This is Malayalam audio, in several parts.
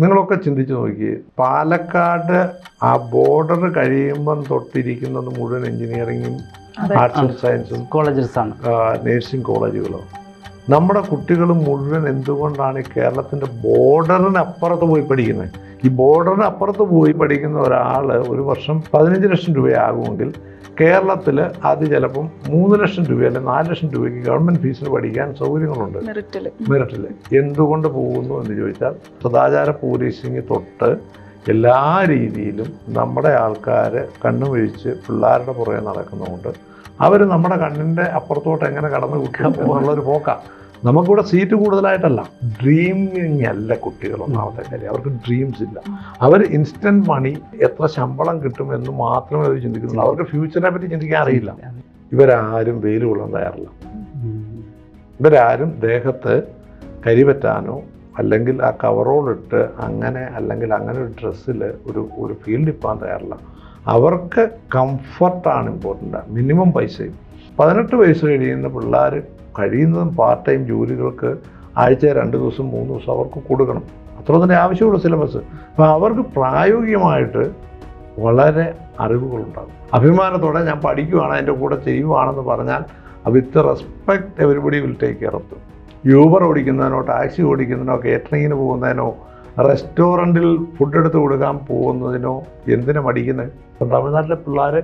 നിങ്ങളൊക്കെ ചിന്തിച്ച് നോക്കിയേ പാലക്കാട് ആ ബോർഡർ കഴിയുമ്പം തൊട്ടിരിക്കുന്നത് മുഴുവൻ എഞ്ചിനീയറിങ്ങും ആർട്സ് ആൻഡ് സയൻസും കോളേജസ് ആണ്. നേഴ്സിംഗ് കോളേജുകളോ? നമ്മുടെ കുട്ടികൾ മുഴുവൻ എന്തുകൊണ്ടാണ് ഈ കേരളത്തിന്റെ ബോർഡറിനപ്പുറത്ത് പോയി പഠിക്കുന്നത്? ഈ ബോർഡറിന് അപ്പുറത്ത് പോയി പഠിക്കുന്ന ഒരാൾ ഒരു വർഷം പതിനഞ്ച് ലക്ഷം രൂപയാകുമെങ്കിൽ കേരളത്തിൽ അത് ചിലപ്പം മൂന്ന് ലക്ഷം രൂപ അല്ലെങ്കിൽ നാല് ലക്ഷം രൂപയ്ക്ക് ഗവൺമെന്റ് ഫീസിൽ പഠിക്കാൻ സൗകര്യങ്ങളുണ്ട്. മെറിറ്റിൽ എന്തുകൊണ്ട് പോകുന്നു എന്ന് ചോദിച്ചാൽ സദാചാര പോലീസിങ് തൊട്ട് എല്ലാ രീതിയിലും നമ്മുടെ ആൾക്കാർ കണ്ണുവഴിച്ച് പിള്ളേരുടെ പുറകെ നടക്കുന്നതുകൊണ്ട് അവർ നമ്മുടെ കണ്ണിന്റെ അപ്പുറത്തോട്ട് എങ്ങനെ കടന്നു കിട്ടും എന്നുള്ളൊരു പോക്കാണ് നമുക്കിവിടെ സീറ്റ് കൂടുതലായിട്ടല്ല. ഡ്രീമിങ് അല്ല കുട്ടികൾ ഒന്നാമത്തെ കാര്യം. അവർക്ക് ഡ്രീംസ് ഇല്ല. അവർ ഇൻസ്റ്റന്റ് മണി എത്ര ശമ്പളം കിട്ടും എന്ന് മാത്രമേ അവർ ചിന്തിക്കുന്നുള്ളൂ. അവർക്ക് ഫ്യൂച്ചറിനെ പറ്റി ചിന്തിക്കാൻ അറിയില്ല. ഇവരാരും വെയിൽ കൊള്ളാൻ തയ്യാറില്ല. ഇവരാരും ദേഹത്ത് കരിപറ്റാനോ അല്ലെങ്കിൽ ആ കവറോളിട്ട് അങ്ങനെ അല്ലെങ്കിൽ അങ്ങനെ ഒരു ഡ്രസ്സിൽ ഒരു ഒരു ഫീൽഡിൽ പോകാൻ തയ്യാറില്ല. അവർക്ക് കംഫർട്ടാണ് ഇമ്പോർട്ടന്റ് മിനിമം പൈസയും. പതിനെട്ട് വയസ്സ് കഴിയുന്ന പിള്ളേർ കഴിയുന്നതും പാർട്ട് ടൈം ജോലികൾക്ക് ആഴ്ച രണ്ട് ദിവസം മൂന്ന് ദിവസം അവർക്ക് കൊടുക്കണം. അത്ര തന്നെ ആവശ്യമുള്ള സിലബസ് അപ്പോൾ അവർക്ക് പ്രായോഗികമായിട്ട് വളരെ അറിവുകളുണ്ടാകും. അഭിമാനത്തോടെ ഞാൻ പഠിക്കുവാണ് അതിന്റെ കൂടെ ചെയ്യുവാണെന്ന് പറഞ്ഞാൽ with respect everybody will take care of Uber ഓടിക്കുന്നതിനോ taxi ഓടിക്കുന്നതിനോ കേറ്ററിങ്ങിന് പോകുന്നതിനോ റെസ്റ്റോറന്റിൽ ഫുഡ് എടുത്ത് കൊടുക്കാൻ പോകുന്നതിനോ എന്തിനു ഇപ്പം തമിഴ്നാട്ടിലെ പിള്ളേർ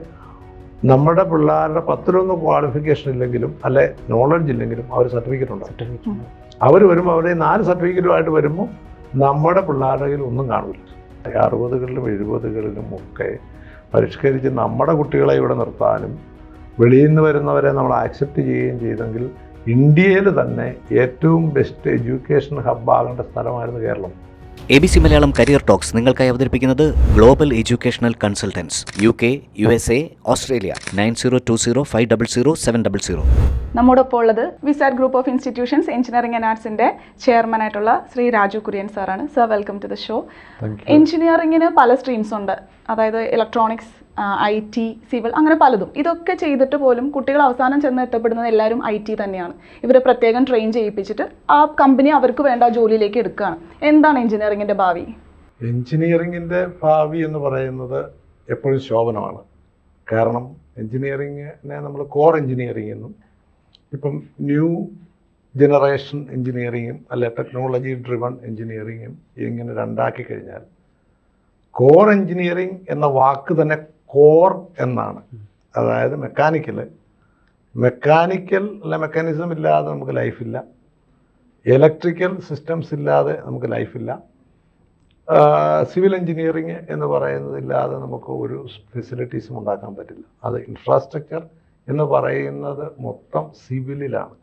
നമ്മുടെ പിള്ളേരുടെ പത്തിലൊന്ന് ക്വാളിഫിക്കേഷൻ ഇല്ലെങ്കിലും അല്ലെ നോളജ് ഇല്ലെങ്കിലും അവർ സർട്ടിഫിക്കറ്റ് ഉണ്ട്? അവർ വരുമ്പോൾ അവരെ നാല് സർട്ടിഫിക്കറ്റുമായിട്ട് വരുമ്പോൾ നമ്മുടെ പിള്ളേരുടെ കയ്യിൽ ഒന്നും കാണില്ല അറുപതുകളിലും എഴുപതുകളിലും ഒക്കെ പരിഷ്കരിച്ച് നമ്മുടെ കുട്ടികളെ ഇവിടെ നിർത്താനും വെളിയിൽ നിന്ന് വരുന്നവരെ നമ്മൾ ആക്സെപ്റ്റ് ചെയ്യുകയും ചെയ്തെങ്കിൽ ഇന്ത്യയിൽ തന്നെ ഏറ്റവും ബെസ്റ്റ് എഡ്യൂക്കേഷൻ ഹബ്ബാകേണ്ട സ്ഥലമായിരുന്നു Keralam. A B C Malayalam career talks നിങ്ങൾക്കായി അവതരിപ്പിക്കുന്നത് global educational consultants U K U S A Australia nine zero two zero five double zero seven double zero നമ്മോടൊപ്പം ഉള്ളത് വിസാർ group of institutions engineering and ആർട്സിന്റെ chairman ആയിട്ടുള്ള ശ്രീ രാജു കുര്യൻ സാറാണ്. Sir welcome to the show എഞ്ചിനീയറിംഗിന് പല സ്ട്രീംസ് ഉണ്ട്. അതായത് ഇലക്ട്രോണിക്സ് ഐ ടി സിവിൽ അങ്ങനെ പലതും. ഇതൊക്കെ ചെയ്തിട്ട് പോലും കുട്ടികൾ അവസാനം ചെന്ന് എത്തപ്പെടുന്നത് എല്ലാവരും ഐ ടി തന്നെയാണ്. ഇവരെ പ്രത്യേകം ട്രെയിൻ ചെയ്യിപ്പിച്ചിട്ട് ആ കമ്പനി അവർക്ക് വേണ്ട ജോലിയിലേക്ക് എടുക്കുകയാണ്. എന്താണ് എഞ്ചിനീയറിംഗിന്റെ ഭാവി? എഞ്ചിനീയറിങ്ങിന്റെ ഭാവി എന്ന് പറയുന്നത് എപ്പോഴും ശോഭനമാണ്. കാരണം എഞ്ചിനീയറിങ്ങിനെ നമ്മൾ കോർ എഞ്ചിനീയറിംഗ് എന്നും ഇപ്പം ന്യൂ ജനറേഷൻ എഞ്ചിനീയറിങ്ങും അല്ലെ ടെക്നോളജി ഡ്രിവൺ എഞ്ചിനീയറിങ്ങും ഇങ്ങനെ രണ്ടാക്കി കഴിഞ്ഞാൽ കോർ എഞ്ചിനീയറിംഗ് എന്ന വാക്ക് തന്നെ കോർ എന്നാണ്. അതായത് മെക്കാനിക്കൽ മെക്കാനിക്കൽ അല്ല മെക്കാനിസം ഇല്ലാതെ നമുക്ക് ലൈഫില്ല ഇലക്ട്രിക്കൽ സിസ്റ്റംസ് ഇല്ലാതെ നമുക്ക് ലൈഫില്ല സിവിൽ എഞ്ചിനീയറിങ് എന്ന് പറയുന്നത് ഇല്ലാതെ നമുക്ക് ഒരു ഫെസിലിറ്റീസും ഉണ്ടാക്കാൻ പറ്റില്ല. അത് ഇൻഫ്രാസ്ട്രക്ചർ എന്ന് പറയുന്നത് മൊത്തം സിവിലിലാണ്.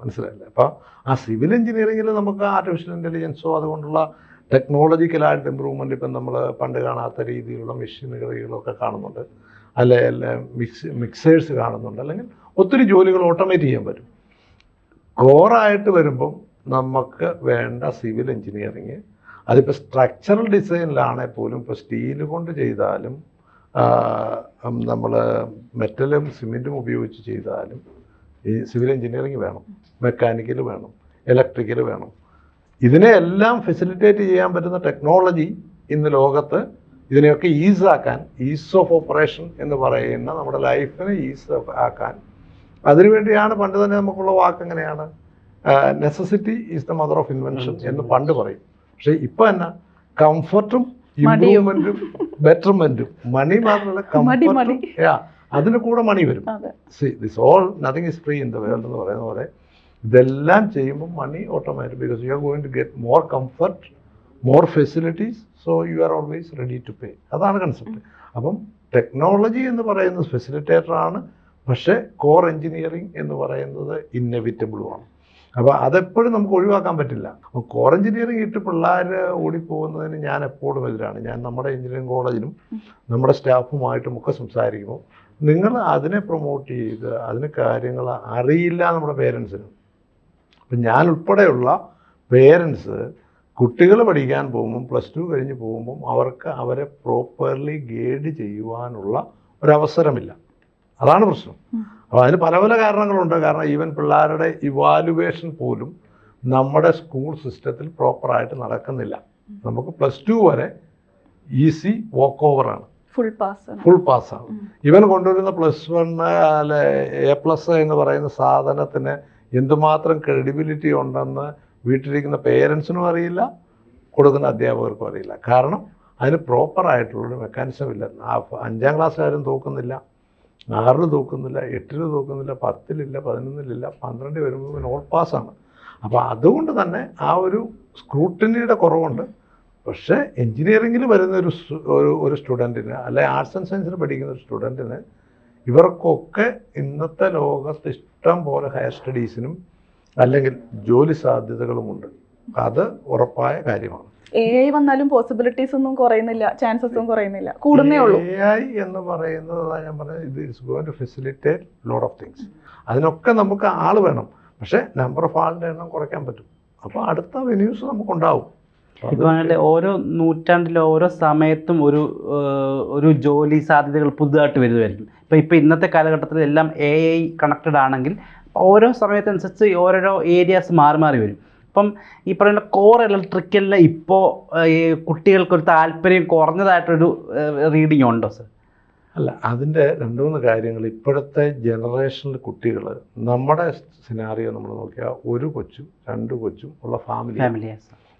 മനസ്സിലായില്ലേ? അപ്പോൾ ആ സിവിൽ എഞ്ചിനീയറിങ്ങിൽ നമുക്ക് ആർട്ടിഫിഷ്യൽ ഇന്റലിജൻസോ അതുകൊണ്ടുള്ള ടെക്നോളജിക്കലായിട്ട് ഇമ്പ്രൂവ്മെന്റ് ഇപ്പം നമ്മൾ പണ്ട് കാണാത്ത രീതിയിലുള്ള മെഷീനറികളൊക്കെ കാണുന്നുണ്ട്. അല്ലെ മിക്സ് മിക്സേഴ്സ് കാണുന്നുണ്ട്. അല്ലെങ്കിൽ ഒത്തിരി ജോലികൾ ഓട്ടോമേറ്റ് ചെയ്യാൻ പറ്റും. കോറായിട്ട് വരുമ്പം നമുക്ക് വേണ്ട സിവിൽ എഞ്ചിനീയറിങ് അതിപ്പോൾ സ്ട്രക്ചറൽ ഡിസൈനിലാണെങ്കിൽ പോലും ഇപ്പോൾ സ്റ്റീൽ കൊണ്ട് ചെയ്താലും നമ്മൾ മെറ്റലും സിമെന്റും ഉപയോഗിച്ച് ചെയ്താലും ഈ സിവിൽ എഞ്ചിനീയറിങ് വേണം. മെക്കാനിക്കൽ വേണം. ഇലക്ട്രിക്കൽ വേണം. ഇതിനെയെല്ലാം ഫെസിലിറ്റേറ്റ് ചെയ്യാൻ പറ്റുന്ന ടെക്നോളജി ഇന്ന് ലോകത്ത് ഇതിനെയൊക്കെ ഈസ് ആക്കാൻ ഈസ് ഓഫ് ഓപ്പറേഷൻ എന്ന് പറയുന്ന നമ്മുടെ ലൈഫിനെ ഈസ് ആക്കാൻ. അതിനുവേണ്ടിയാണ് പണ്ട് തന്നെ നമുക്കുള്ള വാക്ക് എങ്ങനെയാണ്? Necessity is the mother of invention എന്ന് പണ്ട് പറയും. പക്ഷേ ഇപ്പം എന്നാ? കംഫർട്ടും ഇംപ്രൂവ്മെന്റും ഇമ്പ്രൂവ്മെന്റും ബെറ്റർമെന്റും മണി മാത്രമല്ല. കംഫർട്ടും അതിന് കൂടെ മണി വരും. This all nothing is free in the world എന്ന് പറയുന്ന പോലെ ഇതെല്ലാം ചെയ്യുമ്പോൾ money automatic because you are going to get more comfort more facilities so you are always ready to pay അതാണ് കൺസെപ്റ്റ് അപ്പം ടെക്നോളജി എന്ന് പറയുന്നത് ഫെസിലിറ്റേറ്റർ ആണ് പക്ഷേ കോർ എഞ്ചിനീയറിംഗ് എന്ന് പറയുന്നത് ഇന്നെവിറ്റബിളുമാണ് അപ്പോൾ അതെപ്പോഴും നമുക്ക് ഒഴിവാക്കാൻ പറ്റില്ല. അപ്പോൾ കോർ എഞ്ചിനീയറിംഗ് ഇട്ട് പിള്ളേർ ഓടിപ്പോകുന്നതിന് ഞാൻ എപ്പോഴും എതിരാണ്. ഞാൻ നമ്മുടെ എഞ്ചിനീയറിംഗ് കോളേജിലും നമ്മുടെ സ്റ്റാഫുമായിട്ടും ഒക്കെ സംസാരിക്കുമ്പോൾ നിങ്ങൾ അതിനെ പ്രൊമോട്ട് ചെയ്ത് അതിന് കാര്യങ്ങൾ അറിയില്ല നമ്മുടെ പേരൻസിന് അപ്പം ഞാൻ ഉൾപ്പെടെയുള്ള പേരൻസ് കുട്ടികൾ പഠിക്കാൻ പോകുമ്പം പ്ലസ് ടു കഴിഞ്ഞ് പോകുമ്പം അവർക്ക് അവരെ പ്രോപ്പർലി ഗൈഡ് ചെയ്യുവാനുള്ള ഒരവസരമില്ല. അതാണ് പ്രശ്നം. അപ്പോൾ അതിന് പല പല കാരണങ്ങളുണ്ട്. കാരണം ഈവൻ പിള്ളേരുടെ ഇവാലുവേഷൻ പോലും നമ്മുടെ സ്കൂൾ സിസ്റ്റത്തിൽ പ്രോപ്പറായിട്ട് നടക്കുന്നില്ല. നമുക്ക് പ്ലസ് ടു വരെ ഈസി വോക്ക് ഓവറാണ് ഫുൾ പാസ് ഫുൾ പാസ്സാണ്. ഇവൻ കൊണ്ടുവരുന്ന പ്ലസ് വൺ അല്ലെ എ പ്ലസ് എന്ന് പറയുന്ന സാധനത്തിന് എന്തുമാത്രം ക്രെഡിബിലിറ്റി ഉണ്ടെന്ന് വീട്ടിലിരിക്കുന്ന പേരൻസിനും അറിയില്ല കൊടുക്കുന്ന അധ്യാപകർക്കും അറിയില്ല. കാരണം അതിന് പ്രോപ്പറായിട്ടുള്ളൊരു മെക്കാനിസം ഇല്ല. അഞ്ചാം ക്ലാസ്സിലാരും തൂക്കുന്നില്ല. ആറിൽ തൂക്കുന്നില്ല എട്ടിൽ തൂക്കുന്നില്ല പത്തിലില്ല പതിനൊന്നിലില്ല പന്ത്രണ്ടിൽ വരുമ്പോൾ പിന്നെ ഓൾ പാസ്സാണ് അപ്പോൾ അതുകൊണ്ട് തന്നെ ആ ഒരു സ്ക്രൂട്ടിനിയുടെ കുറവുണ്ട്. പക്ഷേ എൻജിനീയറിങ്ങിൽ വരുന്ന ഒരു ഒരു സ്റ്റുഡന്റിന് അല്ലെ ആർട്സ് ആൻഡ് സയൻസിന് പഠിക്കുന്ന ഒരു സ്റ്റുഡന്റിന് ഇവർക്കൊക്കെ ഇന്നത്തെ ലോകത്ത് ഇഷ്ടം പോലെ ഹയർ സ്റ്റഡീസിനും അല്ലെങ്കിൽ ജോലി സാധ്യതകളുമുണ്ട്. അത് ഉറപ്പായ കാര്യമാണ്. എ ഐ വന്നാലും പോസിബിലിറ്റീസ് ഒന്നും കുറയുന്നില്ല ചാൻസസ് കുറയുന്നില്ല. കൂടുന്നേ ഉള്ളൂ. എ ഐ എന്ന് പറയുന്നത് ഞാൻ പറഞ്ഞത് ഇത് is going to facilitate load of things അതിനൊക്കെ നമുക്ക് ആൾ വേണം. പക്ഷേ നമ്പർ ഓഫ് ആളിന്റെ എണ്ണം കുറയ്ക്കാൻ പറ്റും. അപ്പോൾ അടുത്ത വെന്യൂസ് നമുക്കുണ്ടാവും. ഇപ്പൊ അങ്ങനെ ഓരോ നൂറ്റാണ്ടിലും ഓരോ സമയത്തും ഒരു ഒരു ജോലി സാധ്യതകൾ പുതുതായിട്ട് വരുമായിരിക്കും ഇപ്പൊ ഇപ്പൊ ഇന്നത്തെ കാലഘട്ടത്തിൽ എല്ലാം എ ഐ കണക്റ്റഡ് ആണെങ്കിൽ ഓരോ സമയത്തനുസരിച്ച് ഓരോരോ ഏരിയാസ് മാറി മാറി വരും. ഇപ്പം ഈ പറയുന്ന കോർ ഇലക്ട്രിക്കലിൽ ഇപ്പോൾ ഈ കുട്ടികൾക്കൊരു താല്പര്യം കുറഞ്ഞതായിട്ടൊരു റീഡിങ് ഉണ്ടോ സർ അല്ല അതിന്റെ രണ്ട് മൂന്ന് കാര്യങ്ങൾ ഇപ്പോഴത്തെ ജനറേഷനിൽ കുട്ടികൾ നമ്മുടെ സിനാറിയോ നമ്മൾ നോക്കിയാൽ ഒരു കൊച്ചും രണ്ട് കൊച്ചും ഉള്ള ഫാമിലി ഫാമിലി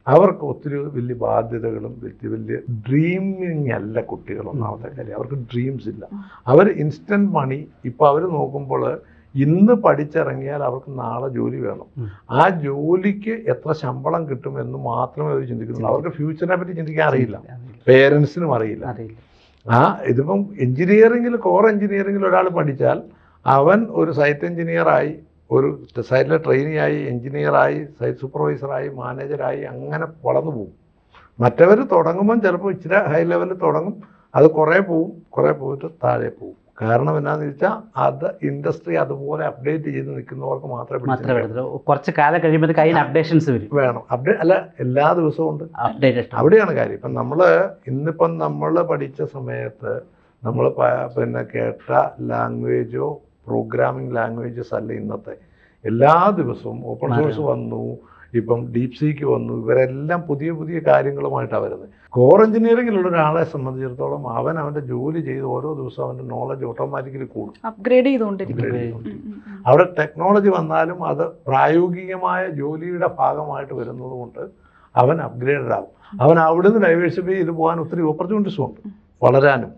അവർക്ക് ഒത്തിരി വലിയ ബാധ്യതകളും വലിയ വലിയ ഡ്രീമിങ് അല്ല കുട്ടികൾ ഒന്നാമത്തെ കാര്യം. അവർക്ക് ഡ്രീംസ് ഇല്ല. അവർ ഇൻസ്റ്റന്റ് മണി ഇപ്പോൾ അവർ നോക്കുമ്പോൾ ഇന്ന് പഠിച്ചിറങ്ങിയാൽ അവർക്ക് നാളെ ജോലി വേണം. ആ ജോലിക്ക് എത്ര ശമ്പളം കിട്ടും എന്ന് മാത്രമേ അവർ ചിന്തിക്കുന്നുള്ളൂ. അവർക്ക് ഫ്യൂച്ചറിനെ പറ്റി ചിന്തിക്കാൻ അറിയില്ല. പേരൻസിനും അറിയില്ല. അറിയില്ല. ആ ഇതിപ്പം എഞ്ചിനീയറിംഗിൽ കോർ എഞ്ചിനീയറിംഗിൽ ഒരാൾ പഠിച്ചാൽ അവൻ ഒരു സൈറ്റ് എഞ്ചിനീയറായി ഒരു സൈറ്റിലെ ട്രെയിനിയായി എഞ്ചിനീയറായി സൈറ്റ് സൂപ്പർവൈസറായി മാനേജറായി അങ്ങനെ വളർന്നു പോകും. മറ്റവർ തുടങ്ങുമ്പം ചിലപ്പോൾ ഇച്ചിരി ഹൈ ലെവലിൽ തുടങ്ങും. അത് കുറേ പോവും കുറേ പോയിട്ട് താഴെ പോവും. കാരണം എന്നാന്ന് വെച്ചാൽ അത് ഇൻഡസ്ട്രി അതുപോലെ അപ്ഡേറ്റ് ചെയ്ത് നിൽക്കുന്നവർക്ക് മാത്രമേ കുറച്ച് കാലം കഴിയുമ്പോൾ കയ്യിൽ അപ്ഡേഷൻസ് വരും. വേണം. അപ്ഡേറ്റ് അല്ല എല്ലാ ദിവസവും ഉണ്ട്. അപ്ഡേറ്റ് അവിടെയാണ് കാര്യം. ഇപ്പം നമ്മൾ ഇന്നിപ്പം നമ്മൾ പഠിച്ച സമയത്ത് നമ്മൾ പിന്നെ കേട്ട ലാംഗ്വേജോ പ്രോഗ്രാമിംഗ് ലാംഗ്വേജസ് അല്ല ഇന്നത്തെ. എല്ലാ ദിവസവും ഓപ്പൺ സോഴ്സ് വന്നു ഇപ്പം ഡീപ് സീക്ക് വന്നു ഇവരെല്ലാം പുതിയ പുതിയ കാര്യങ്ങളുമായിട്ടാണ് വരുന്നത്. കോർ എഞ്ചിനീയറിംഗിലുള്ള ഒരാളെ സംബന്ധിച്ചിടത്തോളം അവൻ അവന്റെ ജോലി ചെയ്ത് ഓരോ ദിവസവും അവന്റെ നോളജ് ഓട്ടോമാറ്റിക്കലി കൂടും. അപ്ഗ്രേഡ് ചെയ്തുകൊണ്ടിരിക്കും അവിടെ ടെക്നോളജി വന്നാലും അത് പ്രായോഗികമായ ജോലിയുടെ ഭാഗമായിട്ട് വരുന്നത് കൊണ്ട് അവൻ അപ്ഗ്രേഡഡ് ആവും. അവൻ അവിടുന്ന് ഡൈവേഴ്സിഫൈ ചെയ്ത് പോകാൻ ഒത്തിരി ഓപ്പർച്യൂണിറ്റീസും ഉണ്ട്. വളരാനും.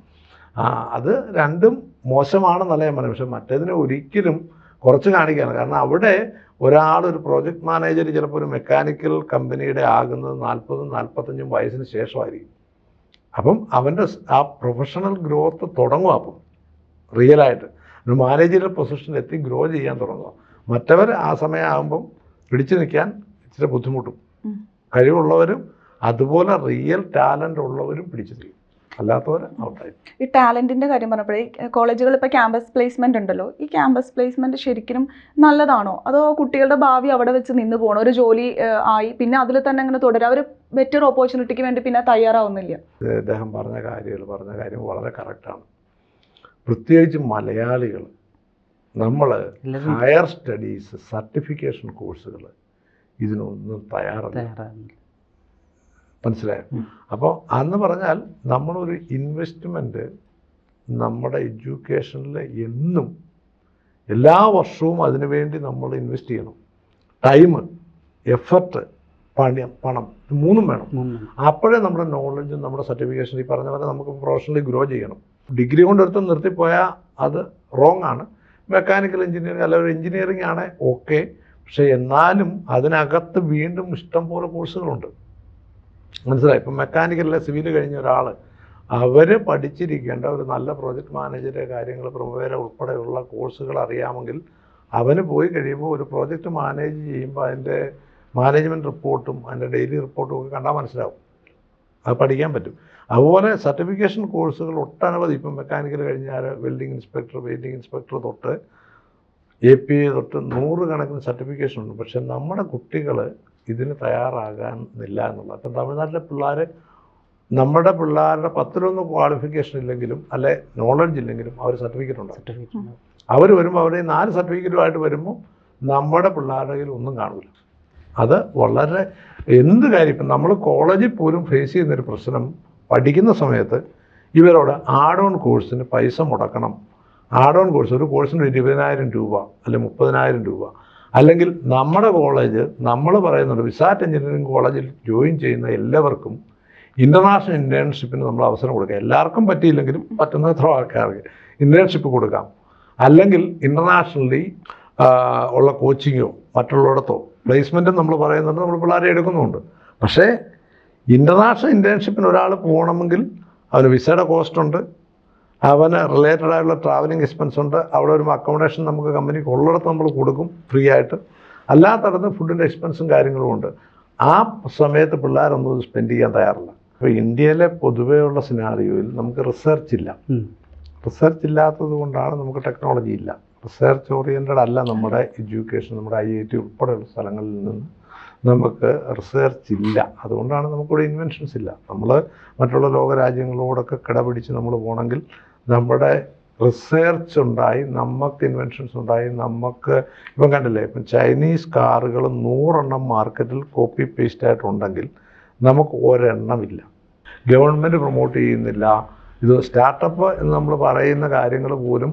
അത് രണ്ടും മോശമാണെന്നല്ല ഞാൻ പറയുന്നത് പക്ഷെ മറ്റേതിനെ ഒരിക്കലും കുറച്ച് കാണിക്കുകയാണ് കാരണം അവിടെ ഒരാൾ ഒരു പ്രോജക്റ്റ് മാനേജർ ചിലപ്പോൾ ഒരു മെക്കാനിക്കൽ കമ്പനിയുടെ ആകുന്നത് നാൽപ്പതും നാൽപ്പത്തഞ്ചും വയസ്സിന് ശേഷമായിരിക്കും. അപ്പം അവന്റെ ആ പ്രൊഫഷണൽ ഗ്രോത്ത് തുടങ്ങും അപ്പം. റിയലായിട്ട് ഒരു മാനേജറിയൽ പൊസിഷനിൽ എത്തി ഗ്രോ ചെയ്യാൻ തുടങ്ങുക മറ്റവർ ആ സമയമാകുമ്പം പിടിച്ചു നിൽക്കാൻ ഇച്ചിരി ബുദ്ധിമുട്ടും. കഴിവുള്ളവരും അതുപോലെ റിയൽ ടാലന്റ് ഉള്ളവരും പിടിച്ചു നിൽക്കും. അല്ലാത്തവർ ഔട്ടായി ഈ ടാലന്റിന്റെ കാര്യം പറഞ്ഞപ്പോഴേ കോളേജുകൾ ഇപ്പോൾ ക്യാമ്പസ് പ്ലേസ്മെന്റ് ഉണ്ടല്ലോ ഈ ക്യാമ്പസ് പ്ലേസ്മെന്റ് ശരിക്കും നല്ലതാണോ? അതോ കുട്ടികളുടെ ഭാവി അവിടെ വെച്ച് നിന്ന് പോകണോ ഒരു ജോലി ആയി പിന്നെ അതിൽ തന്നെ അങ്ങനെ തുടരും അവർ ബെറ്റർ ഓപ്പർച്യൂണിറ്റിക്ക് വേണ്ടി പിന്നെ തയ്യാറാവുന്നില്ല. അദ്ദേഹം പറഞ്ഞ കാര്യങ്ങൾ പറഞ്ഞ കാര്യം വളരെ കറക്റ്റാണ് പ്രത്യേകിച്ച് മലയാളികൾ നമ്മൾ ഹയർ സ്റ്റഡീസ് സർട്ടിഫിക്കേഷൻ കോഴ്സുകൾ ഇതിനൊന്നും തയ്യാറല്ല. മനസ്സിലായോ. അപ്പോൾ അന്ന് പറഞ്ഞാൽ നമ്മളൊരു ഇൻവെസ്റ്റ്മെന്റ് നമ്മുടെ എഡ്യൂക്കേഷനിൽ എന്നും എല്ലാ വർഷവും അതിനുവേണ്ടി നമ്മൾ ഇൻവെസ്റ്റ് ചെയ്യണം. ടൈം എഫർട്ട് പണി പണം മൂന്നും വേണം. അപ്പോഴേ നമ്മുടെ നോളജും നമ്മുടെ സർട്ടിഫിക്കേഷൻ ഈ പറഞ്ഞ പോലെ നമുക്ക് പ്രൊഫഷണലി ഗ്രോ ചെയ്യണം. ഡിഗ്രി കൊണ്ടെടുത്ത് നിർത്തിപ്പോയാൽ അത് റോങ് ആണ്. മെക്കാനിക്കൽ എഞ്ചിനീയറിംഗ് അല്ല ഒരു എഞ്ചിനീയറിംഗ് ആണ് ഓക്കെ പക്ഷേ എന്നാലും അതിനകത്ത് വീണ്ടും ഇഷ്ടം പോലെ കോഴ്സുകളുണ്ട് മനസ്സിലായി? ഇപ്പം മെക്കാനിക്കലിലെ സിവിൽ കഴിഞ്ഞ ഒരാൾ അവർ പഠിച്ചിരിക്കേണ്ട ഒരു നല്ല പ്രോജക്റ്റ് മാനേജറെ കാര്യങ്ങൾ പ്രമുഖരെ ഉൾപ്പെടെയുള്ള കോഴ്സുകൾ അറിയാമെങ്കിൽ അവന് പോയി കഴിയുമ്പോൾ ഒരു പ്രോജക്റ്റ് മാനേജ് ചെയ്യുമ്പോൾ അതിന്റെ മാനേജ്മെന്റ് റിപ്പോർട്ടും അതിന്റെ ഡെയിലി റിപ്പോർട്ടും ഒക്കെ കണ്ടാൽ മനസ്സിലാവും. അത് പഠിക്കാൻ പറ്റും. അതുപോലെ സർട്ടിഫിക്കേഷൻ കോഴ്സുകൾ ഒട്ടനവധി ഇപ്പം മെക്കാനിക്കൽ കഴിഞ്ഞാൽ വെൽഡിംഗ് ഇൻസ്പെക്ടർ പെയിന്റിംഗ് ഇൻസ്പെക്ടർ തൊട്ട് എ പി എ തൊട്ട് നൂറുകണക്കിന് സർട്ടിഫിക്കേഷൻ ഉണ്ട്. പക്ഷെ നമ്മുടെ കുട്ടികൾ ഇതിന് തയ്യാറാകാനില്ല എന്നുള്ളത്. അപ്പം തമിഴ്നാട്ടിലെ പിള്ളേർ നമ്മുടെ പിള്ളേരുടെ പത്തിലൊന്ന് ക്വാളിഫിക്കേഷൻ ഇല്ലെങ്കിലും അല്ലെ നോളജ് ഇല്ലെങ്കിലും അവർ സർട്ടിഫിക്കറ്റ് ഉണ്ടാവും അവർ വരുമ്പോൾ അവരുടെ നാല് സർട്ടിഫിക്കറ്റുമായിട്ട് വരുമ്പോൾ നമ്മുടെ പിള്ളേരുടെ കയ്യിൽ ഒന്നും കാണില്ല അത് വളരെ എന്ത് കാര്യം? ഇപ്പം നമ്മൾ കോളേജിൽ പോലും ഫേസ് ചെയ്യുന്നൊരു പ്രശ്നം പഠിക്കുന്ന സമയത്ത് ഇവരോട് ആഡ് ഓൺ കോഴ്സിന് പൈസ മുടക്കണം. ആഡ് ഓൺ കോഴ്സ് ഒരു കോഴ്സിന് ഇരുപതിനായിരം രൂപ അല്ലെങ്കിൽ മുപ്പതിനായിരം രൂപ. അല്ലെങ്കിൽ നമ്മുടെ കോളേജ് നമ്മൾ പറയുന്നുണ്ട് വിസാറ്റ് എഞ്ചിനീയറിംഗ് കോളേജിൽ ജോയിൻ ചെയ്യുന്ന എല്ലാവർക്കും ഇന്റർനാഷണൽ ഇന്റേൺഷിപ്പിന് നമ്മൾ അവസരം കൊടുക്കുക എല്ലാവർക്കും പറ്റിയില്ലെങ്കിലും പറ്റുന്ന എത്ര ആൾക്കാർക്ക് ഇന്റേൺഷിപ്പ് കൊടുക്കാം. അല്ലെങ്കിൽ ഇന്റർനാഷണലി ഉള്ള കോച്ചിങ്ങോ മറ്റുള്ളിടത്തോ പ്ലേസ്മെന്റും നമ്മൾ പറയുന്നുണ്ട് നമ്മൾ പിള്ളേരെ എടുക്കുന്നുണ്ട് പക്ഷേ ഇന്റർനാഷണൽ ഇന്റേൺഷിപ്പിന് ഒരാൾ പോകണമെങ്കിൽ അവന് വിസയുടെ കോസ്റ്റ് ഉണ്ട്. അവന് റിലേറ്റഡ് ആയിട്ടുള്ള ട്രാവലിംഗ് എക്സ്പെൻസ് ഉണ്ട്. അവിടെ ഒരു അക്കോമഡേഷൻ നമുക്ക് കമ്പനിക്ക് ഉള്ളിടത്ത് നമ്മൾ കൊടുക്കും ഫ്രീ ആയിട്ട്. അല്ലാത്തടത്ത് ഫുഡിന്റെ എക്സ്പെൻസും കാര്യങ്ങളും ഉണ്ട്. ആ സമയത്ത് പിള്ളേരൊന്നും സ്പെൻഡ് ചെയ്യാൻ തയ്യാറില്ല. അപ്പോൾ ഇന്ത്യയിലെ പൊതുവെയുള്ള സിനാറിയോയിൽ നമുക്ക് റിസർച്ച് ഇല്ല. റിസർച്ച് ഇല്ലാത്തത് കൊണ്ടാണ് നമുക്ക് ടെക്നോളജി ഇല്ല. റിസർച്ച് ഓറിയന്റഡ് അല്ല നമ്മുടെ എഡ്യൂക്കേഷൻ നമ്മുടെ ഐ ഐ ടി ഉൾപ്പെടെയുള്ള സ്ഥലങ്ങളിൽ നിന്ന് നമുക്ക് റിസർച്ച് ഇല്ല. അതുകൊണ്ടാണ് നമുക്കിവിടെ ഇൻവെൻഷൻസ് ഇല്ല. നമ്മൾ മറ്റുള്ള ലോകരാജ്യങ്ങളോടൊക്കെ കിടപിടിച്ച് നമ്മൾ പോകണമെങ്കിൽ നമ്മുടെ റിസേർച്ച് ഉണ്ടായി നമുക്ക് ഇൻവെൻഷൻസ് ഉണ്ടായി നമുക്ക് ഇപ്പം കണ്ടില്ലേ ഇപ്പം ചൈനീസ് കാറുകൾ നൂറെണ്ണം മാർക്കറ്റിൽ കോപ്പി പേസ്റ്റ് ആയിട്ടുണ്ടെങ്കിൽ നമുക്ക് ഒരെണ്ണമില്ല. ഗവൺമെന്റ് പ്രൊമോട്ട് ചെയ്യുന്നില്ല. ഇത് സ്റ്റാർട്ടപ്പ് എന്ന് നമ്മൾ പറയുന്ന കാര്യങ്ങൾ പോലും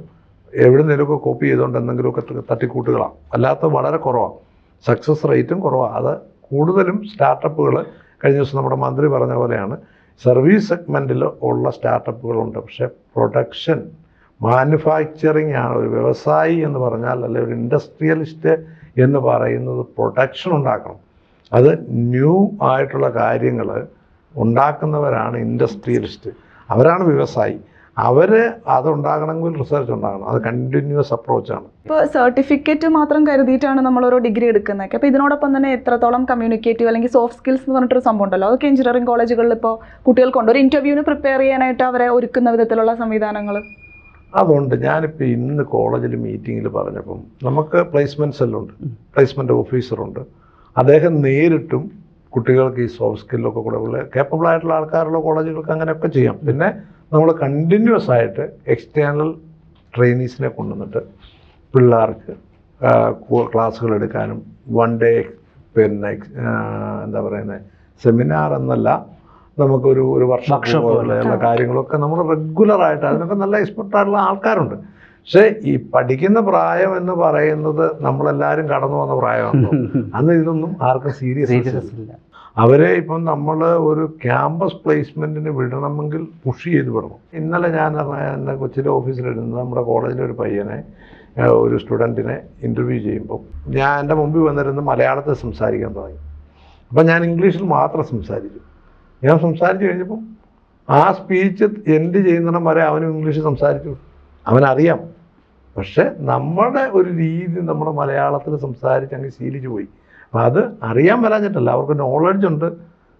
എവിടെ നിന്നൊക്കെ കോപ്പി ചെയ്തുകൊണ്ട് എന്തെങ്കിലുമൊക്കെ തട്ടിക്കൂട്ടുകളാണ് അല്ലാത്ത വളരെ കുറവാണ് സക്സസ് റേറ്റും കുറവാണ് അത് കൂടുതലും സ്റ്റാർട്ടപ്പുകൾ കഴിഞ്ഞ ദിവസം നമ്മുടെ മന്ത്രി പറഞ്ഞ പോലെയാണ്. സർവീസ് സെഗ്മെന്റിൽ ഉള്ള സ്റ്റാർട്ടപ്പുകളുണ്ട്. പക്ഷേ പ്രൊഡക്ഷൻ മാനുഫാക്ചറിങ് ആണ് ഒരു വ്യവസായി എന്ന് പറഞ്ഞാൽ അല്ലെങ്കിൽ ഒരു ഇൻഡസ്ട്രിയലിസ്റ്റ് എന്ന് പറയുന്നത് പ്രൊഡക്ഷൻ ഉണ്ടാക്കണം. അത് ന്യൂ ആയിട്ടുള്ള കാര്യങ്ങൾ ഉണ്ടാക്കുന്നവരാണ് ഇൻഡസ്ട്രിയലിസ്റ്റ്. അവരാണ് വ്യവസായി. അവർ അതുണ്ടാകണമെങ്കിൽ റിസർച്ച് ഉണ്ടാകണം. അത് കണ്ടിന്യൂസ് അപ്രോച്ച് ആണ്. ഇപ്പോൾ സർട്ടിഫിക്കറ്റ് മാത്രം കരുതിയിട്ടാണ് നമ്മൾ ഓരോ ഡിഗ്രി എടുക്കുന്നത് അപ്പോൾ ഇതിനോടൊപ്പം തന്നെ എത്രത്തോളം കമ്മ്യൂണിക്കേറ്റീവ് അല്ലെങ്കിൽ സോഫ്റ്റ് സ്കിൽസ് എന്ന് പറഞ്ഞിട്ടൊരു സംഭവം ഉണ്ടല്ലോ. അതൊക്കെ എഞ്ചിനീയറിംഗ് കോളേജുകളിൽ ഇപ്പോൾ കുട്ടികൾക്കുണ്ട് ഒരു ഇന്റർവ്യൂവിന് പ്രിപ്പയർ ചെയ്യാനായിട്ട് അവരെ ഒരുക്കുന്ന വിധത്തിലുള്ള സംവിധാനങ്ങൾ അതുകൊണ്ട് ഞാനിപ്പോൾ ഇന്ന് കോളേജിൽ മീറ്റിങ്ങിൽ പറഞ്ഞപ്പം നമുക്ക് പ്ലേസ്മെന്റ് സെല്ലുണ്ട് പ്ലേസ്മെന്റ് ഓഫീസറുണ്ട് അദ്ദേഹം നേരിട്ടും കുട്ടികൾക്ക് ഈ സോഫ്റ്റ് സ്കില്ലൊക്കെ കൂടെ ഉള്ള കേപ്പബിൾ ആയിട്ടുള്ള ആൾക്കാരുള്ള കോളേജുകൾക്ക് അങ്ങനെയൊക്കെ ചെയ്യാം. പിന്നെ നമ്മൾ കണ്ടിന്യൂസ് ആയിട്ട് എക്സ്റ്റേണൽ ട്രെയിനീസിനെ കൊണ്ടുവന്നിട്ട് പിള്ളേർക്ക് ക്ലാസ്സുകൾ എടുക്കാനും വൺ ഡേ പിന്നെ എന്താ പറയുന്നത് സെമിനാർ എന്നല്ല നമുക്കൊരു ഒരു വർഷം പോലെയുള്ള കാര്യങ്ങളൊക്കെ നമ്മൾ റെഗുലറായിട്ട് അതിനൊക്കെ നല്ല എക്സ്പെർട്ടായിട്ടുള്ള ആൾക്കാരുണ്ട്. പക്ഷേ ഈ പഠിക്കുന്ന പ്രായം എന്ന് പറയുന്നത് നമ്മളെല്ലാവരും കടന്നു വന്ന പ്രായമാണ് അന്ന് ഇതൊന്നും ആർക്കും സീരിയസ് ഇല്ല. അവരെ ഇപ്പം നമ്മൾ ഒരു ക്യാമ്പസ് പ്ലേസ്മെന്റിന് വിടണമെങ്കിൽ പുഷ് ചെയ്ത് വിടണം. ഇന്നലെ ഞാൻ എന്റെ കൊച്ചിയിലെ ഓഫീസിലിരുന്ന് നമ്മുടെ കോളേജിലെ ഒരു പയ്യനെ ഒരു സ്റ്റുഡന്റിനെ ഇന്റർവ്യൂ ചെയ്യുമ്പോൾ ഞാൻ എന്റെ മുമ്പിൽ വന്നിരുന്ന് മലയാളത്തിൽ സംസാരിക്കാൻ തുടങ്ങി അപ്പം ഞാൻ ഇംഗ്ലീഷിൽ മാത്രം സംസാരിച്ചു. ഞാൻ സംസാരിച്ചു കഴിഞ്ഞപ്പം ആ സ്പീച്ച് എൻഡ് ചെയ്യുന്നിടം വരെ അവനും ഇംഗ്ലീഷ് സംസാരിച്ചു. അവനറിയാം. പക്ഷെ നമ്മുടെ ഒരു രീതി നമ്മുടെ മലയാളത്തിൽ സംസാരിച്ച് അങ്ങ് ശീലിച്ചു പോയി. അപ്പം അത് അറിയാൻ വരാഞ്ഞിട്ടല്ല. അവർക്ക് നോളജ് ഉണ്ട്.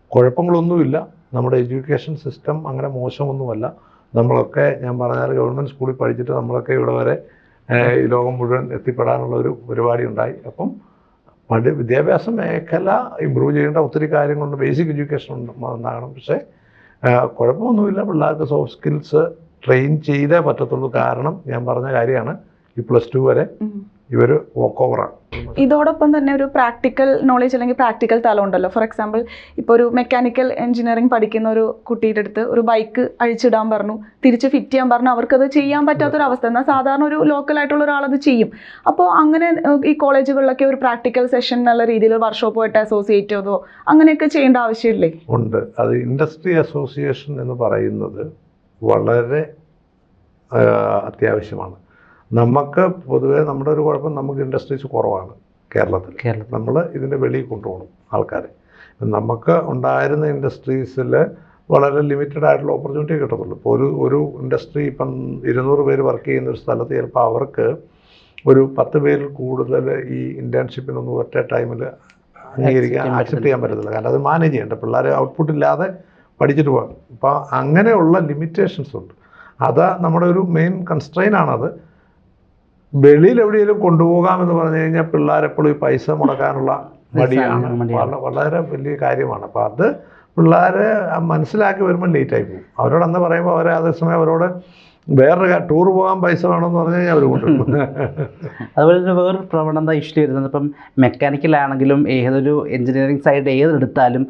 കുഴപ്പങ്ങളൊന്നുമില്ല. നമ്മുടെ എഡ്യൂക്കേഷൻ സിസ്റ്റം അങ്ങനെ മോശമൊന്നുമല്ല. നമ്മളൊക്കെ ഞാൻ പറഞ്ഞാൽ ഗവൺമെന്റ് സ്കൂളിൽ പഠിച്ചിട്ട് നമ്മളൊക്കെ ഇവിടെ വരെ ഈ ലോകം മുഴുവൻ എത്തിപ്പെടാനുള്ള ഒരു പരിപാടി ഉണ്ടായി. അപ്പം പഠി വിദ്യാഭ്യാസ മേഖല ഇമ്പ്രൂവ് ചെയ്യേണ്ട ഒത്തിരി കാര്യങ്ങളുണ്ട്. ബേസിക് എഡ്യൂക്കേഷൻ ഉണ്ട് ഉണ്ടാകണം പക്ഷേ കുഴപ്പമൊന്നുമില്ല. പിള്ളേർക്ക് സോഫ്റ്റ് സ്കിൽസ് ട്രെയിൻ ചെയ്തേ പറ്റത്തുള്ളൂ. കാരണം ഞാൻ പറഞ്ഞ കാര്യമാണ്. ഈ പ്ലസ് ടു വരെ ഇവർ വോക്ക് ഓവറാണ് ഇതോടൊപ്പം തന്നെ ഒരു പ്രാക്ടിക്കൽ നോളേജ് അല്ലെങ്കിൽ പ്രാക്ടിക്കൽ തലം ഉണ്ടല്ലോ. ഫോർ എക്സാമ്പിൾ ഇപ്പോൾ ഒരു മെക്കാനിക്കൽ എഞ്ചിനീയറിംഗ് പഠിക്കുന്ന ഒരു കുട്ടിയുടെ അടുത്ത് ഒരു ബൈക്ക് അഴിച്ചിടാൻ പറഞ്ഞു. തിരിച്ച് ഫിറ്റ് ചെയ്യാൻ പറഞ്ഞു. അവർക്കത് ചെയ്യാൻ പറ്റാത്തൊരവസ്ഥ. എന്നാൽ സാധാരണ ഒരു ലോക്കൽ ആയിട്ടുള്ള ഒരാളത് ചെയ്യും. അപ്പോൾ അങ്ങനെ ഈ കോളേജുകളിലൊക്കെ ഒരു പ്രാക്ടിക്കൽ സെഷൻ എന്നുള്ള രീതിയിൽ വർക്ക്ഷോപ്പുമായിട്ട് അസോസിയേറ്റ് ചെയ്തോ അങ്ങനെയൊക്കെ ചെയ്യേണ്ട ആവശ്യമില്ലേ? ഉണ്ട്. അത് ഇൻഡസ്ട്രി അസോസിയേഷൻ എന്ന് പറയുന്നത് വളരെ അത്യാവശ്യമാണ്. നമുക്ക് പൊതുവേ നമ്മുടെ ഒരു കുഴപ്പം നമുക്ക് ഇൻഡസ്ട്രീസ് കുറവാണ് കേരളത്തിൽ. കേരളത്തിൽ. നമ്മൾ ഇതിന്റെ വെളിയിൽ കൊണ്ടുപോകണം ആൾക്കാരെ. നമുക്ക് ഉണ്ടായിരുന്ന ഇൻഡസ്ട്രീസിൽ വളരെ ലിമിറ്റഡ് ആയിട്ടുള്ള ഓപ്പർച്യൂണിറ്റി കിട്ടത്തുള്ളൂ. ഇപ്പോൾ ഒരു ഒരു ഇൻഡസ്ട്രി ഇപ്പം ഇരുന്നൂറ് പേര് വർക്ക് ചെയ്യുന്ന ഒരു സ്ഥലത്ത് ചിലപ്പോൾ അവർക്ക് ഒരു പത്ത് പേരിൽ കൂടുതൽ ഈ ഇന്റേൺഷിപ്പിനൊന്നും ഒറ്റ ടൈമിൽ അംഗീകരിക്കാൻ ആക്സെപ്റ്റ് ചെയ്യാൻ പറ്റത്തില്ല. കാരണം അത് മാനേജ് ചെയ്യേണ്ട. പിള്ളേർ ഔട്ട്പുട്ട് ഇല്ലാതെ പഠിച്ചിട്ട് പോകാം അപ്പോൾ അങ്ങനെയുള്ള ലിമിറ്റേഷൻസ് ഉണ്ട്. അത് നമ്മുടെ ഒരു മെയിൻ കൺസ്ട്രെയിൻ ആണത്. വെളിയിൽ എവിടെയെങ്കിലും കൊണ്ടുപോകാം എന്ന് പറഞ്ഞു കഴിഞ്ഞാൽ പിള്ളേരെപ്പോഴും ഈ പൈസ മുടക്കാനുള്ള മടിയാണ്. വളരെ വലിയ കാര്യമാണ്. അപ്പോൾ അത് പിള്ളേരെ മനസ്സിലാക്കി വരുമ്പോൾ ലേറ്റായി പോകും. അവരോട് അന്ന് പറയുമ്പോൾ അവരെ അതേസമയം അവരോട് വേറൊരു ടൂർ പോകാൻ പൈസ വേണമെന്ന് പറഞ്ഞു കഴിഞ്ഞാൽ അവർ കൊണ്ടുപോകും അതുപോലെ തന്നെ വേറൊരു പ്രവണത ഇഷ്യൂ വരുന്നത് ഇപ്പം മെക്കാനിക്കൽ ആണെങ്കിലും ഏതൊരു എഞ്ചിനീയറിംഗ് സൈഡ് ഏതെടുത്താലും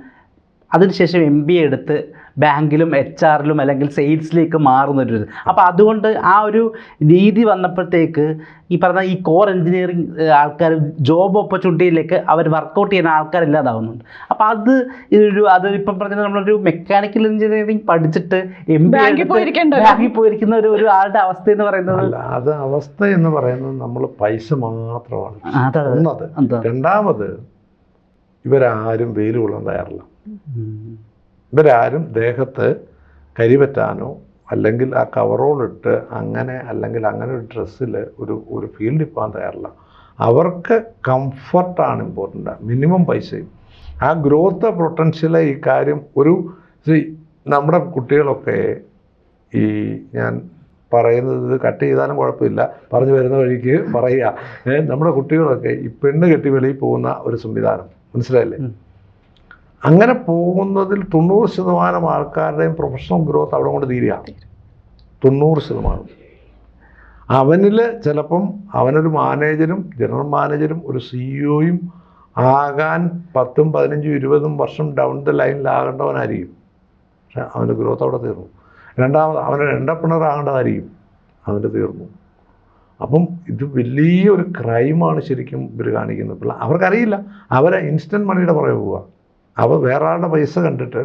അതിനുശേഷം എം ബി എ എടുത്ത് ബാങ്കിലും എച്ച് ആറിലും അല്ലെങ്കിൽ സെയിൽസിലേക്ക് മാറുന്നൊരു ഇത്. അപ്പോൾ അതുകൊണ്ട് ആ ഒരു രീതി വന്നപ്പോഴത്തേക്ക് ഈ പറഞ്ഞ ഈ കോർ എഞ്ചിനീയറിംഗ് ആൾക്കാർ ജോബ് ഓപ്പർച്യൂണിറ്റിയിലേക്ക് അവർ വർക്കൗട്ട് ചെയ്യുന്ന ആൾക്കാരില്ലാതാവുന്നുണ്ട് അപ്പോൾ അത് ഒരു അത് ഇപ്പം പറഞ്ഞാൽ നമ്മളൊരു മെക്കാനിക്കൽ എഞ്ചിനീയറിംഗ് പഠിച്ചിട്ട് എം ബി ബാങ്കിൽ പോയിരിക്കുന്ന പോയിരിക്കുന്ന ഒരു ഒരു ആളുടെ അവസ്ഥ എന്ന് പറയുന്നത് അത് അവസ്ഥ എന്ന് പറയുന്നത് നമ്മൾ പൈസ മാത്രമാണ്. രണ്ടാമത് ഇവരാരും വെയിൽ കൊള്ളാൻ തയ്യാറില്ല. ഇവരാരും ദേഹത്ത് കരിപറ്റാനോ അല്ലെങ്കിൽ ആ കവറോളിട്ട് അങ്ങനെ അല്ലെങ്കിൽ അങ്ങനെ ഒരു ഡ്രസ്സിൽ ഒരു ഒരു ഫീൽഡിൽ പോകാൻ തയ്യാറില്ല. അവർക്ക് കംഫർട്ടാണ് ഇമ്പോർട്ടന്റ് മിനിമം പൈസയും. ആ ഗ്രോത്ത് പൊട്ടൻഷ്യലെ ഈ കാര്യം ഒരു നമ്മുടെ കുട്ടികളൊക്കെ ഈ ഞാൻ പറയുന്നത് കട്ട് ചെയ്താലും കുഴപ്പമില്ല. പറഞ്ഞു വരുന്ന വഴിക്ക് പറയുക. നമ്മുടെ കുട്ടികളൊക്കെ ഈ പെണ്ണ് കെട്ടി വെളിയിൽ പോകുന്ന ഒരു സംവിധാനം. മനസ്സിലായില്ലേ. അങ്ങനെ പോകുന്നതിൽ തൊണ്ണൂറ് ശതമാനം ആൾക്കാരുടെയും പ്രൊഫഷണൽ ഗ്രോത്ത് അവിടെ കൊണ്ട് തീരുക. തൊണ്ണൂറ് ശതമാനം. അവനിൽ ചിലപ്പം അവനൊരു മാനേജരും ജനറൽ മാനേജരും ഒരു സിഇഒയും ആകാൻ പത്തും പതിനഞ്ചും ഇരുപതും വർഷം ഡൗൺ ദ ലൈനിലാകേണ്ടവനായിരിക്കും പക്ഷെ അവന്റെ ഗ്രോത്ത് അവിടെ തീർന്നു. രണ്ടാമത് അവനൊരു എന്റർപ്രണർ ആകേണ്ടതായിരിക്കും. അവന്റെ തീർന്നു. അപ്പം ഇത് വലിയൊരു ക്രൈമാണ് ശരിക്കും ഇവർ കാണിക്കുന്നത്. പിള്ള അവർക്കറിയില്ല. അവരെ ഇൻസ്റ്റന്റ് മണിയുടെ പുറകെ പോവുക. അവർ വേറെ ആളുടെ പൈസ കണ്ടിട്ട്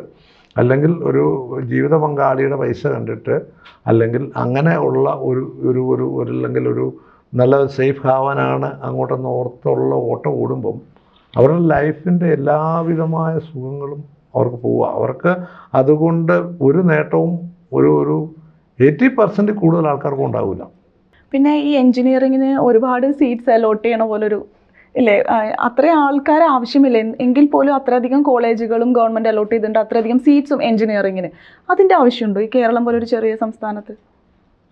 അല്ലെങ്കിൽ ഒരു ജീവിത പങ്കാളിയുടെ പൈസ കണ്ടിട്ട് അല്ലെങ്കിൽ അങ്ങനെ ഉള്ള ഒരു ഒരു ഒരു അല്ലെങ്കിൽ ഒരു നല്ല സേഫ് ആവാനാണ് അങ്ങോട്ടൊന്ന് ഓർത്തുള്ള ഓട്ടം ഓടുമ്പം അവരുടെ ലൈഫിന്റെ എല്ലാവിധമായ സുഖങ്ങളും അവർക്ക് പോവുക. അവർക്ക് അതുകൊണ്ട് ഒരു നേട്ടവും ഒരു ഒരു എയ്റ്റി പെർസെന്റ് കൂടുതൽ ആൾക്കാർക്കും ഉണ്ടാവില്ല. പിന്നെ ഈ എൻജിനീയറിങ്ങിന് ഒരുപാട് സീറ്റ്സ് അലോട്ട് ചെയ്യണ പോലൊരു ഇല്ലേ? അത്രയും ആൾക്കാർ ആവശ്യമില്ല. എങ്കിൽ പോലും അത്രയധികം കോളേജുകളും ഗവൺമെന്റ് അലോട്ട് ചെയ്തിട്ടുണ്ട്. അത്രയധികം സീറ്റ്സും എൻജിനീയറിങ്ങിന്. അതിന്റെ ആവശ്യമുണ്ടോ ഈ കേരളം പോലൊരു ചെറിയ സംസ്ഥാനത്ത്?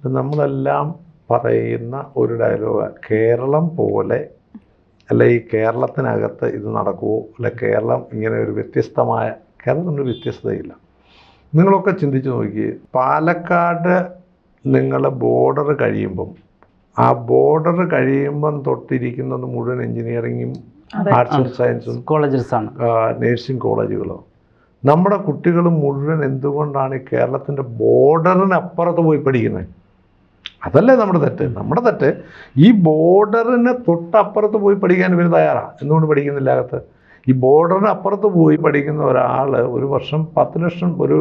നമ്മളെല്ലാം പറയുന്ന ഒരു ഡയലോഗ് കേരളം പോലെ അല്ല ഈ കേരളത്തിനകത്ത് ഇത് നടക്കുമോ അല്ല കേരളം ഇങ്ങനെ ഒരു വ്യത്യസ്തമായ കേരളത്തിനൊരു വ്യത്യസ്തതയില്ല. നിങ്ങളൊക്കെ ചിന്തിച്ച് നോക്കി പാലക്കാട് നിങ്ങൾ ബോർഡർ കഴിയുമ്പം ആ ബോർഡർ കഴിയുമ്പം തൊട്ടിരിക്കുന്നത് മുഴുവൻ എഞ്ചിനീയറിങ്ങും ആർട്സ് ആൻഡ് സയൻസും കോളേജസ് ആണ്. നേഴ്സിംഗ് കോളേജുകളും. നമ്മുടെ കുട്ടികൾ മുഴുവൻ എന്തുകൊണ്ടാണ് ഈ കേരളത്തിന്റെ ബോർഡറിനപ്പുറത്ത് പോയി പഠിക്കുന്നത്? അതല്ലേ നമ്മുടെ തെറ്റ്. നമ്മുടെ തെറ്റ് ഈ ബോർഡറിന് തൊട്ടപ്പുറത്ത് പോയി പഠിക്കാൻ ഇവർ തയ്യാറാണ് എന്തുകൊണ്ട് പഠിക്കുന്നില്ല അകത്ത്? ഈ ബോർഡറിന് അപ്പുറത്ത് പോയി പഠിക്കുന്ന ഒരാൾ ഒരു വർഷം പത്ത് ലക്ഷം ഒരു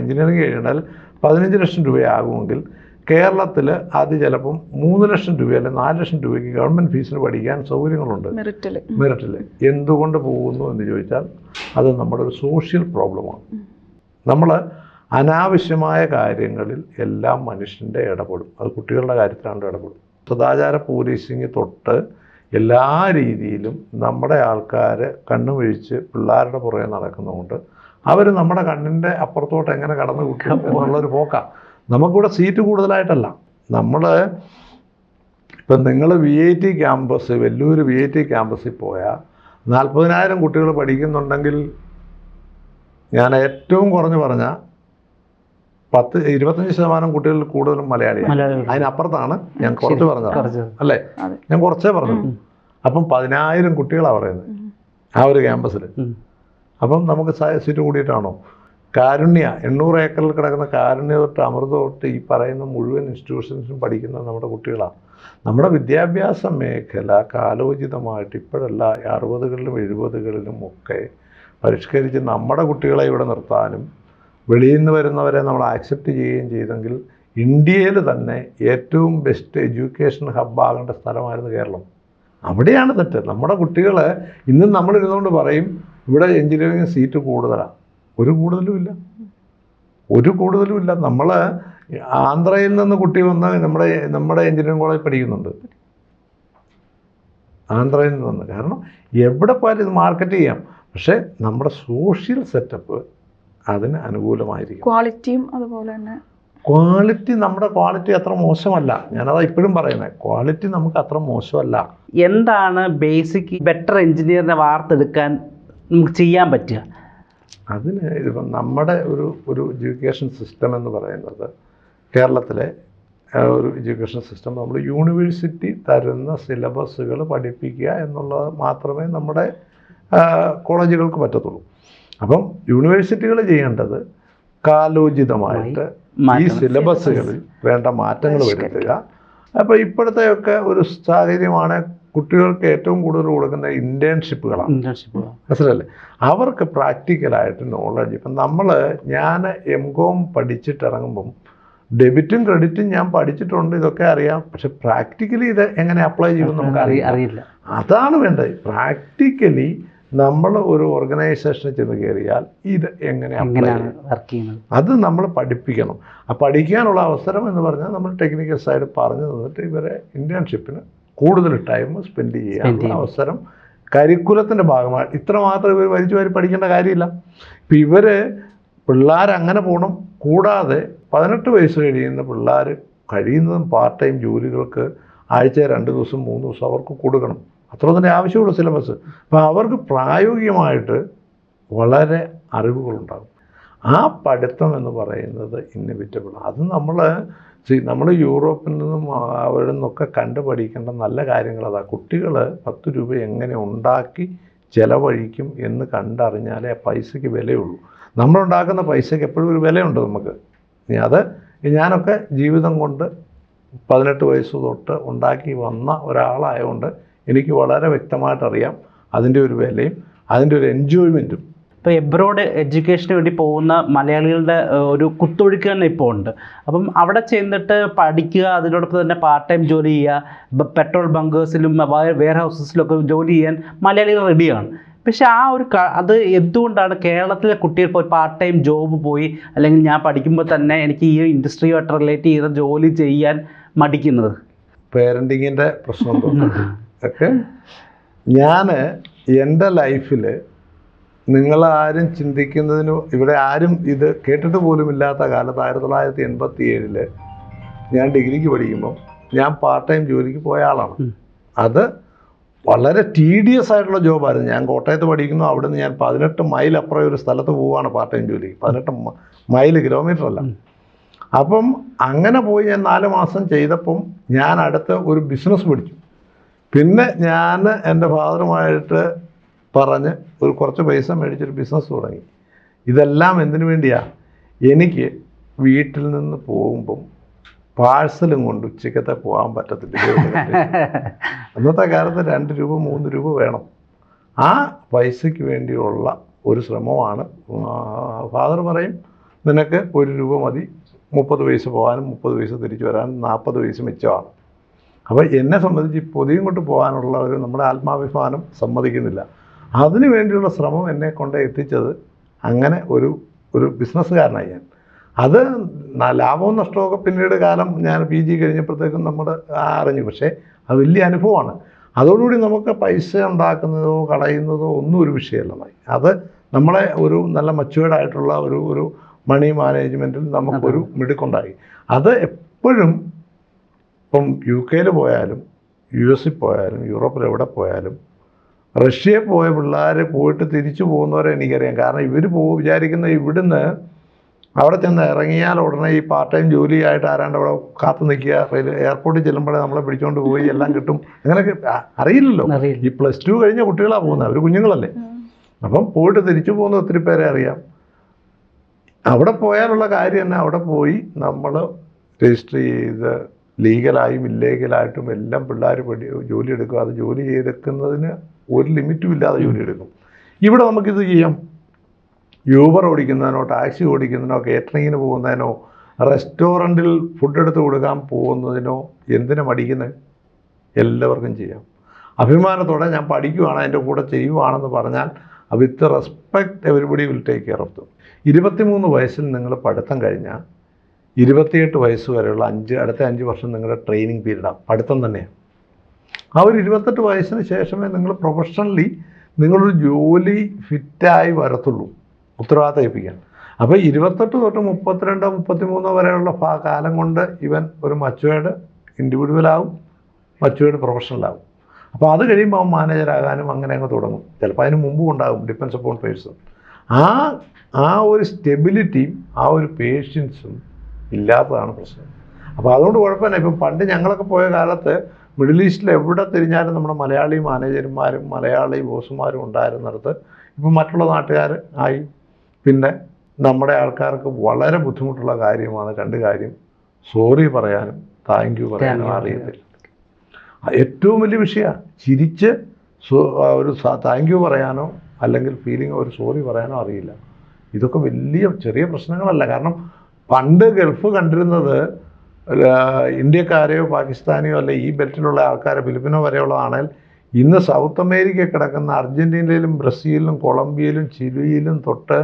എഞ്ചിനീയറിംഗ് കഴിഞ്ഞാൽ പതിനഞ്ച് ലക്ഷം രൂപയാകുമെങ്കിൽ കേരളത്തിൽ അത് ചിലപ്പം മൂന്ന് ലക്ഷം രൂപ അല്ലെങ്കിൽ നാല് ലക്ഷം രൂപയ്ക്ക് ഗവൺമെന്റ് ഫീസിന് പഠിക്കാൻ സൗകര്യങ്ങളുണ്ട്. മെറിറ്റിൽ മെറിറ്റിൽ എന്തുകൊണ്ട് പോകുന്നു എന്ന് ചോദിച്ചാൽ അത് നമ്മുടെ ഒരു സോഷ്യൽ പ്രോബ്ലമാണ് നമ്മൾ അനാവശ്യമായ കാര്യങ്ങളിൽ എല്ലാം മനുഷ്യന്റെ ഇടപെടും. അത് കുട്ടികളുടെ കാര്യത്തിലാണ് ഇടപെടും. സദാചാര പോലീസിങ് തൊട്ട് എല്ലാ രീതിയിലും നമ്മുടെ ആൾക്കാർ കണ്ണുമിഴിച്ച് പിള്ളേരുടെ പുറകെ നടക്കുന്നതുകൊണ്ട് അവർ നമ്മുടെ കണ്ണിന്റെ അപ്പുറത്തോട്ട് എങ്ങനെ കടന്നു കിട്ടും എന്നുള്ളൊരു പോക്കാണ് നമുക്കിവിടെ സീറ്റ് കൂടുതലായിട്ടല്ല. നമ്മൾ ഇപ്പം നിങ്ങൾ V I T campus Vellore V I T ക്യാമ്പസിൽ പോയാൽ നാൽപ്പതിനായിരം കുട്ടികൾ പഠിക്കുന്നുണ്ടെങ്കിൽ ഞാൻ ഏറ്റവും കുറഞ്ഞു പറഞ്ഞ പത്ത് ഇരുപത്തഞ്ച് ശതമാനം കുട്ടികൾ കൂടുതലും മലയാളിയാണ്. അതിനപ്പുറത്താണ് ഞാൻ കുറച്ച് പറഞ്ഞത്. അല്ലേ? ഞാൻ കുറച്ചേ പറഞ്ഞു അപ്പം പതിനായിരം കുട്ടികളാണ് പറയുന്നത്. ആ ഒരു ക്യാമ്പസിൽ. അപ്പം നമുക്ക് സീറ്റ് കൂടിയിട്ടാണോ? കാരുണ്യ എണ്ണൂറ് ഏക്കറിൽ കിടക്കുന്ന കാരുണ്യ തൊട്ട് അമൃത തൊട്ട് ഈ പറയുന്ന മുഴുവൻ ഇൻസ്റ്റിറ്റ്യൂഷൻസും പഠിക്കുന്നത് നമ്മുടെ കുട്ടികളാണ്. നമ്മുടെ വിദ്യാഭ്യാസ മേഖല കാലോചിതമായിട്ട് ഇപ്പോഴല്ല അറുപതുകളിലും എഴുപതുകളിലും ഒക്കെ പരിഷ്കരിച്ച് നമ്മുടെ കുട്ടികളെ ഇവിടെ നിർത്താനും വെളിയിൽ നിന്ന് വരുന്നവരെ നമ്മൾ ആക്സെപ്റ്റ് ചെയ്യുകയും ചെയ്തെങ്കിൽ ഇന്ത്യയിൽ തന്നെ ഏറ്റവും ബെസ്റ്റ് എഡ്യൂക്കേഷൻ ഹബ്ബാകേണ്ട സ്ഥലമായിരുന്നു കേരളം. അവിടെയാണ് തെറ്റ്. നമ്മുടെ കുട്ടികൾ ഇന്നും നമ്മളിരുന്നുകൊണ്ട് പറയും ഇവിടെ എഞ്ചിനീയറിംഗ് സീറ്റ് കൂടുതലാണ് ഒരു കൂടുതലും ഇല്ല. ഒരു കൂടുതലും ഇല്ല. നമ്മൾ ആന്ധ്രയിൽ നിന്ന് കുട്ടി വന്ന് നമ്മുടെ നമ്മുടെ എഞ്ചിനീയറിംഗ് കോളേജ് പഠിക്കുന്നുണ്ട്. ആന്ധ്രയിൽ നിന്ന് വന്ന്. കാരണം എവിടെ പോയാലും ഇത് മാർക്കറ്റ് ചെയ്യാം. പക്ഷേ നമ്മുടെ സോഷ്യൽ സെറ്റപ്പ് അതിന് അനുകൂലമായിരിക്കും. ക്വാളിറ്റിയും അതുപോലെ തന്നെ. ക്വാളിറ്റി നമ്മുടെ ക്വാളിറ്റി അത്ര മോശമല്ല. ഞാനതാ ഇപ്പോഴും പറയുന്നത് ക്വാളിറ്റി നമുക്ക് അത്ര മോശമല്ല. എന്താണ് ബേസിക് ബെറ്റർ എഞ്ചിനീയറിനെ വാർത്തെടുക്കാൻ നമുക്ക് ചെയ്യാൻ പറ്റുക? അതിന് ഇപ്പം നമ്മുടെ ഒരു ഒരു എഡ്യൂക്കേഷൻ സിസ്റ്റം എന്ന് പറയുന്നത് കേരളത്തിലെ ഒരു എഡ്യൂക്കേഷൻ സിസ്റ്റം നമ്മൾ യൂണിവേഴ്സിറ്റി തരുന്ന സിലബസുകൾ പഠിപ്പിക്കുക എന്നുള്ളത് മാത്രമേ നമ്മുടെ കോളേജുകൾക്ക് പറ്റത്തുള്ളൂ അപ്പം യൂണിവേഴ്സിറ്റികൾ ചെയ്യേണ്ടത് കാലോചിതമായിട്ട് ഈ. സിലബസുകളിൽ വേണ്ട മാറ്റങ്ങൾ വരുത്തുക അപ്പോൾ ഇപ്പോഴത്തെയൊക്കെ ഒരു സാഹചര്യമാണ് കുട്ടികൾക്ക് ഏറ്റവും കൂടുതൽ കൊടുക്കുന്ന ഇന്റേൺഷിപ്പുകളാണ് ഇന്റേൺഷിപ്പ് മനസ്സിലല്ലേ അവർക്ക് പ്രാക്ടിക്കലായിട്ട് നോളജ് ഇപ്പം നമ്മൾ ഞാൻ എം കോം പഠിച്ചിട്ടിറങ്ങുമ്പം ഡെബിറ്റും ക്രെഡിറ്റും ഞാൻ പഠിച്ചിട്ടുണ്ട് ഇതൊക്കെ അറിയാം. പക്ഷെ പ്രാക്ടിക്കലി ഇത് എങ്ങനെ അപ്ലൈ ചെയ്യുമെന്ന് നമുക്ക് അറിയാം അറിയില്ല. അതാണ് വേണ്ടത്. പ്രാക്ടിക്കലി നമ്മൾ ഒരു ഓർഗനൈസേഷനിൽ ചെന്ന് കയറിയാൽ ഇത് എങ്ങനെ അപ്ലൈ ചെയ്യും? അത് നമ്മൾ പഠിപ്പിക്കണം. ആ പഠിക്കാനുള്ള അവസരം എന്ന് പറഞ്ഞാൽ നമ്മൾ ടെക്നിക്കൽ സൈഡ് പറഞ്ഞു തന്നിട്ട് ഇവരെ ഇന്റേൺഷിപ്പിന് കൂടുതൽ ടൈം സ്പെൻഡ് ചെയ്യാനുള്ള അവസരം കരിക്കുലത്തിന്റെ ഭാഗമായി ഇത്ര മാത്രം ഇവർ വലിച്ചു വാരി പഠിക്കേണ്ട കാര്യമില്ല. ഇപ്പം ഇവർ പിള്ളേർ അങ്ങനെ പോകണം കൂടാതെ പതിനെട്ട് വയസ്സ് കഴിയുന്ന പിള്ളേർ കഴിയുന്നതും പാർട്ട് ടൈം ജോലികൾക്ക് ആഴ്ച രണ്ട് ദിവസം മൂന്ന് ദിവസം അവർക്ക് കൊടുക്കണം. അത്ര തന്നെ ആവശ്യമുള്ള സിലബസ് അപ്പം അവർക്ക് പ്രായോഗികമായിട്ട് വളരെ അറിവുകളുണ്ടാകും. ആ പഠിത്തം എന്ന് പറയുന്നത് ഇന്നിവിറ്റബിൾ അത് നമ്മൾ നമ്മൾ യൂറോപ്പിൽ നിന്നും അവരിൽ നിന്നൊക്കെ കണ്ടു പഠിക്കേണ്ട നല്ല കാര്യങ്ങൾ അതാ. കുട്ടികൾ പത്ത് രൂപ എങ്ങനെ ഉണ്ടാക്കി ചിലവഴിക്കും എന്ന് കണ്ടറിഞ്ഞാലേ പൈസയ്ക്ക് വിലയുള്ളൂ. നമ്മളുണ്ടാക്കുന്ന പൈസയ്ക്ക് എപ്പോഴും ഒരു വിലയുണ്ട് നമുക്ക്. ഇനി അത് ഞാനൊക്കെ ജീവിതം കൊണ്ട് പതിനെട്ട് വയസ്സ് തൊട്ട് ഉണ്ടാക്കി വന്ന ഒരാളായതുകൊണ്ട് എനിക്ക് വളരെ വ്യക്തമായിട്ടറിയാം അതിന്റെ ഒരു വിലയും അതിന്റെ ഒരു എൻജോയ്മെന്റും ഇപ്പോൾ എബ്രോഡ് എഡ്യൂക്കേഷന് വേണ്ടി പോകുന്ന മലയാളികളുടെ ഒരു കുത്തൊഴുക്ക് തന്നെ ഇപ്പോൾ ഉണ്ട്. അപ്പം അവിടെ ചെന്നിട്ട് പഠിക്കുക അതിനോടൊപ്പം തന്നെ പാർട്ട് ടൈം ജോലി ചെയ്യുക പെട്രോൾ ബങ്കേഴ്സിലും വെയർ ഹൗസസിലൊക്കെ ജോലി ചെയ്യാൻ മലയാളികൾ റെഡിയാണ് പക്ഷേ ആ ഒരു അത് എന്തുകൊണ്ടാണ് കേരളത്തിലെ കുട്ടികൾ ഇപ്പോൾ പാർട്ട് ടൈം ജോബ് പോയി അല്ലെങ്കിൽ ഞാൻ പഠിക്കുമ്പോൾ തന്നെ എനിക്ക് ഈ ഇൻഡസ്ട്രിയുമായിട്ട് റിലേറ്റ് ചെയ്ത ജോലി ചെയ്യാൻ മടിക്കുന്നത്? പേരന്റിങ്ങിന്റെ പ്രശ്നം ഓക്കെ. ഒക്കെ ഞാൻ എന്റെ ലൈഫിൽ നിങ്ങളാരും ചിന്തിക്കുന്നതിന് ഇവിടെ ആരും ഇത് കേട്ടിട്ട് പോലും ഇല്ലാത്ത കാലത്ത് ആയിരത്തി തൊള്ളായിരത്തി എൺപത്തി ഏഴിൽ ഞാൻ ഡിഗ്രിക്ക് പഠിക്കുമ്പോൾ ഞാൻ പാർട്ട് ടൈം ജോലിക്ക് പോയ ആളാണ്. അത് വളരെ ടീഡിയസ് ആയിട്ടുള്ള ജോബായിരുന്നു ഞാൻ കോട്ടയത്ത് പഠിക്കുന്നു. അവിടെ നിന്ന് ഞാൻ പതിനെട്ട് മൈൽ അപ്പുറം ഒരു സ്ഥലത്ത് പോവുകയാണ് പാർട്ട് ടൈം ജോലി. പതിനെട്ട് മൈൽ കിലോമീറ്റർ അല്ല. അപ്പം അങ്ങനെ പോയി ഞാൻ നാല് മാസം ചെയ്തപ്പം ഞാൻ അടുത്ത് ഒരു ബിസിനസ് പഠിച്ചു. പിന്നെ ഞാൻ എന്റെ ഫാദറുമായിട്ട് പറഞ്ഞ് ഒരു കുറച്ച് പൈസ മേടിച്ചൊരു ബിസിനസ് തുടങ്ങി. ഇതെല്ലാം എന്തിനു വേണ്ടിയാ? എനിക്ക് വീട്ടിൽ നിന്ന് പോകുമ്പം പാഴ്സലും കൊണ്ട് ഉച്ചക്കത്തെ പോകാൻ പറ്റത്തില്ല. അന്നത്തെ കാലത്ത് രണ്ട് രൂപ മൂന്ന് രൂപ വേണം. ആ പൈസയ്ക്ക് വേണ്ടിയുള്ള ഒരു ശ്രമമാണ്. ഫാദർ പറയും നിനക്ക് ഒരു രൂപ മതി. മുപ്പത് പൈസ പോകാനും മുപ്പത് പൈസ തിരിച്ചു വരാനും നാൽപ്പത് പൈസ മിച്ചമാണ്. അപ്പോൾ എന്നെ സംബന്ധിച്ച് പൊതിയും കൊണ്ട് പോകാനുള്ള ഒരു നമ്മുടെ ആത്മാഭിമാനം സമ്മതിക്കുന്നില്ല. അതിനു വേണ്ടിയുള്ള ശ്രമം എന്നെ കൊണ്ട് എത്തിച്ചത് അങ്ങനെ ഒരു ഒരു ബിസിനസ്സുകാരനായി ഞാൻ. അത് ലാഭവും നഷ്ടമൊക്കെ പിന്നീട് കാലം ഞാൻ പി ജി കഴിഞ്ഞപ്പോഴത്തേക്കും നമ്മൾ അറിഞ്ഞു. പക്ഷേ അത് വലിയ അനുഭവമാണ്. അതോടുകൂടി നമുക്ക് പൈസ ഉണ്ടാക്കുന്നതോ കളയുന്നതോ ഒന്നും ഒരു വിഷയമല്ലതായി അത് നമ്മളെ ഒരു നല്ല മച്ചുവേർഡ് ആയിട്ടുള്ള ഒരു ഒരു മണി മാനേജ്മെന്റിൽ നമുക്കൊരു മിടുക്കുണ്ടായി. അത് എപ്പോഴും ഇപ്പം യു കെയിൽ പോയാലും യു എസിൽ പോയാലും യൂറോപ്പിൽ എവിടെ പോയാലും റഷ്യയിൽ പോയ പിള്ളേർ പോയിട്ട് തിരിച്ചു പോകുന്നവരെ എനിക്കറിയാം. കാരണം ഇവർ പോ വിചാരിക്കുന്ന ഇവിടുന്ന് അവിടെ ചെന്ന് ഇറങ്ങിയാൽ ഉടനെ ഈ പാർട്ട് ടൈം ജോലിയായിട്ട് ആരാണ്ട് അവിടെ കാത്തു നിൽക്കുക. എയർപോർട്ടിൽ ചെല്ലുമ്പോഴേ നമ്മളെ പിടിച്ചുകൊണ്ട് പോയി എല്ലാം കിട്ടും. അങ്ങനെയൊക്കെ അറിയില്ലല്ലോ. ഈ പ്ലസ് ടു കഴിഞ്ഞ കുട്ടികളാണ് പോകുന്നത്. അവർ കുഞ്ഞുങ്ങളല്ലേ. അപ്പം പോയിട്ട് തിരിച്ചു പോകുന്ന ഒത്തിരി പേരെ അറിയാം. അവിടെ പോയാലുള്ള കാര്യം തന്നെ അവിടെ പോയി നമ്മൾ രജിസ്റ്റർ ചെയ്ത് ലീഗലായും ഇല്ലീഗലായിട്ടും എല്ലാം പിള്ളേർ പഠി ജോലി എടുക്കുക. അത് ജോലി ചെയ്തെടുക്കുന്നതിന് ഒരു ലിമിറ്റും ഇല്ലാതെ ജോലി എടുക്കും. ഇവിടെ നമുക്കിത് ചെയ്യാം. യൂബർ ഓടിക്കുന്നതിനോ ടാക്സി ഓടിക്കുന്നതിനോ കേറ്ററിങ്ങിന് പോകുന്നതിനോ റെസ്റ്റോറന്റിൽ ഫുഡ് എടുത്ത് കൊടുക്കാൻ പോകുന്നതിനോ എന്തിനു മടിക്കുന്നത് എല്ലാവർക്കും ചെയ്യാം. അഭിമാനത്തോടെ ഞാൻ പഠിക്കുവാണ് എന്റെ കൂടെ ചെയ്യുവാണെന്ന് പറഞ്ഞാൽ with respect everybody will take care of them ഇരുപത്തിമൂന്ന് വയസ്സിൽ നിങ്ങൾ പഠിത്തം കഴിഞ്ഞാൽ ഇരുപത്തിയെട്ട് വയസ്സ് വരെയുള്ള അഞ്ച് അടുത്ത അഞ്ച് വർഷം നിങ്ങളുടെ ട്രെയിനിങ് പീരീഡാണ് പഠിത്തം തന്നെയാണ് ആ ഒരു ഇരുപത്തെട്ട് വയസ്സിന് ശേഷമേ നിങ്ങൾ പ്രൊഫഷണലി നിങ്ങളൊരു ജോലി ഫിറ്റായി വരത്തുള്ളൂ. ഉത്തരവാദിത്തം ഏൽപ്പിക്കാൻ. അപ്പോൾ ഇരുപത്തെട്ട് തൊട്ട് മുപ്പത്തിരണ്ട് മുപ്പത്തിമൂന്നോ വരെയുള്ള കാലം കൊണ്ട് ഇവൻ ഒരു മച്ചുവേഡ് ഇൻഡിവിജ്വലാവും മച്ചുവേഡ് പ്രൊഫഷണലാവും അപ്പോൾ അത് കഴിയുമ്പോൾ അവൻ മാനേജറാകാനും അങ്ങനെ അങ്ങ് തുടങ്ങും. ചിലപ്പോൾ അതിന് മുമ്പും ഉണ്ടാകും ഡിപ്പെൻസ് അപ്പോൺ പേഴ്സൺ ആ ആ ഒരു സ്റ്റെബിലിറ്റിയും ആ ഒരു പേഷ്യൻസും ഇല്ലാത്തതാണ് പ്രശ്നം. അപ്പോൾ അതുകൊണ്ട് കുഴപ്പമില്ല. ഇപ്പം പണ്ട് ഞങ്ങളൊക്കെ പോയ കാലത്ത് മിഡിൽ ഈസ്റ്റിൽ എവിടെ തിരിഞ്ഞാലും നമ്മുടെ മലയാളി മാനേജർമാരും മലയാളി ബോസുമാരും ഉണ്ടായിരുന്നിടത്ത് ഇപ്പം മറ്റുള്ള നാട്ടുകാർ ആയി. പിന്നെ നമ്മുടെ ആൾക്കാർക്ക് വളരെ ബുദ്ധിമുട്ടുള്ള കാര്യമാണ് രണ്ട് കാര്യം. സോറി പറയാനും താങ്ക് യു പറയാനും അറിയത്തില്ല. ഏറ്റവും വലിയ വിഷയമാണ് ചിരിച്ച് ഒരു താങ്ക് യു പറയാനോ അല്ലെങ്കിൽ ഫീലിംഗ് ഒരു സോറി പറയാനോ അറിയില്ല. ഇതൊക്കെ വലിയ ചെറിയ പ്രശ്നങ്ങളല്ല. കാരണം പണ്ട് ഗൾഫ് കണ്ടിരുന്നത് ഇന്ത്യക്കാരെയോ പാകിസ്ഥാനിയോ അല്ലെ ഈ ബെൽറ്റിലുള്ള ആൾക്കാരെ ഫിലിപ്പിനോ വരെയുള്ളതാണെങ്കിൽ ഇന്ന് സൗത്ത് അമേരിക്ക കിടക്കുന്ന അർജന്റീനയിലും ബ്രസീലിലും കൊളംബിയയിലും ചിലിയിലും തൊട്ട്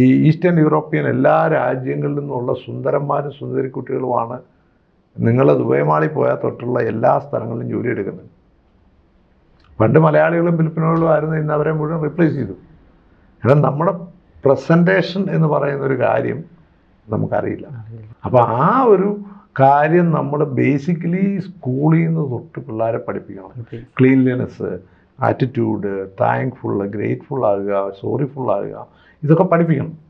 ഈ ഈസ്റ്റേൺ യൂറോപ്യൻ എല്ലാ രാജ്യങ്ങളിൽ നിന്നുള്ള സുന്ദരന്മാരും സുന്ദരിക്കുട്ടികളുമാണ് നിങ്ങൾ ദുബൈമാളി പോയാൽ തൊട്ടുള്ള എല്ലാ സ്ഥലങ്ങളിലും ജോലി എടുക്കുന്നത്. പണ്ട് മലയാളികളും ഫിലിപ്പിനുകളും ആയിരുന്നു ഇന്ന് അവരെ മുഴുവൻ റീപ്ലേസ് ചെയ്തു. കാരണം നമ്മുടെ പ്രസന്റേഷൻ എന്ന് പറയുന്നൊരു കാര്യം നമുക്കറിയില്ല. അപ്പോൾ ആ ഒരു കാര്യം നമ്മൾ ബേസിക്കലി സ്കൂളിൽ നിന്ന് തൊട്ട് പിള്ളേരെ പഠിപ്പിക്കണം. ക്ലീൻലിനെസ് ആറ്റിറ്റ്യൂഡ് താങ്ക്ഫുൾ ഗ്രേറ്റ്ഫുൾ ആകുക സോറിഫുൾ ആകുക ഇതൊക്കെ പഠിപ്പിക്കണം.